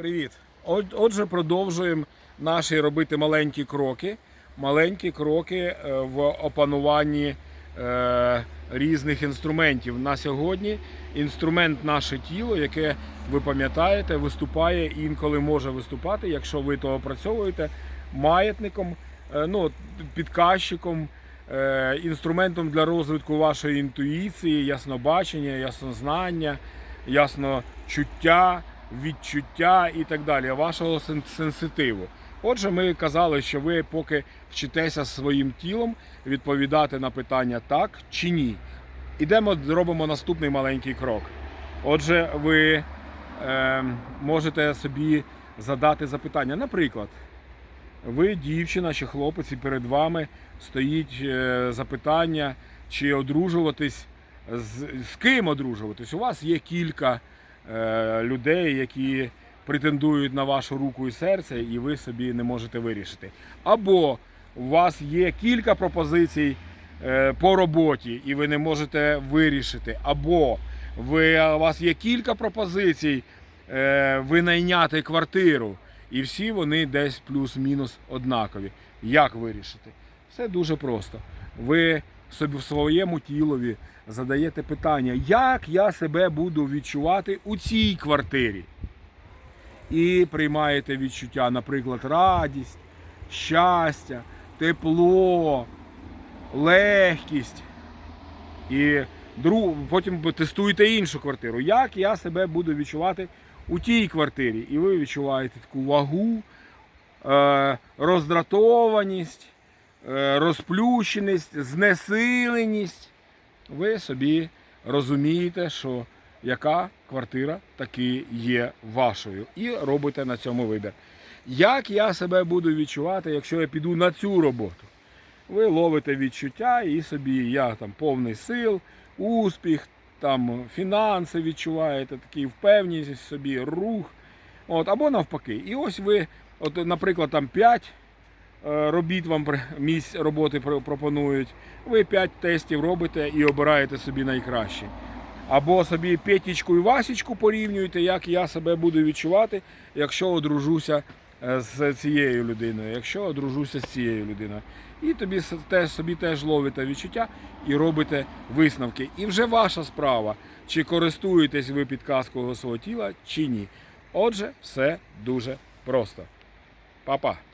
Привіт. Отже, продовжуємо наші робити маленькі кроки. Маленькі кроки е, в опануванні е, різних інструментів. На сьогодні інструмент наше тіло, яке ви пам'ятаєте, виступає інколи може виступати, якщо ви то опрацьовуєте маятником, е, ну, підказчиком, інструментом для розвитку вашої інтуїції, яснобачення, яснознання, ясночуття, відчуття і так далі, вашого сенситиву. Отже, ми казали, що ви поки вчитеся своїм тілом відповідати на питання так чи ні. Ідемо, зробимо наступний маленький крок. Отже, ви е, можете собі задати запитання. Наприклад, ви дівчина чи хлопець, і перед вами стоїть е, запитання, чи одружуватись, з, з ким одружуватись. У вас є кілька людей, які претендують на вашу руку і серце, і ви собі не можете вирішити. Або у вас є кілька пропозицій е, по роботі, і ви не можете вирішити. Або ви, у вас є кілька пропозицій е, винайняти квартиру, і всі вони десь плюс-мінус однакові. Як вирішити? Все дуже просто. Ви собі в своєму тілові задаєте питання, як я себе буду відчувати у цій квартирі. І приймаєте відчуття, наприклад, радість, щастя, тепло, легкість. І друг, потім тестуєте іншу квартиру. Як я себе буду відчувати у тій квартирі? І ви відчуваєте таку вагу, е, роздратованість, розплющеність, знесиленість. Ви собі розумієте, що яка квартира таки є вашою. І робите на цьому вибір. Як я себе буду відчувати, якщо я піду на цю роботу? ви ловите відчуття і собі я там повний сил, успіх, там фінанси відчуваєте, такий впевненість собі, рух. От, або навпаки. І ось ви, от, наприклад, там 5 робіт вам місць роботи пропонують. Ви 5 тестів робите і обираєте собі найкраще. Або собі п'ятічку і васічку порівнюєте, як я себе буду відчувати, якщо одружуся е, з цією людиною, якщо одружуся з цією людиною. І тобі теж, собі теж ловите відчуття і робите висновки. І вже ваша справа, чи користуєтесь ви підказкою свого тіла, чи ні. Отже, все дуже просто. Па-па!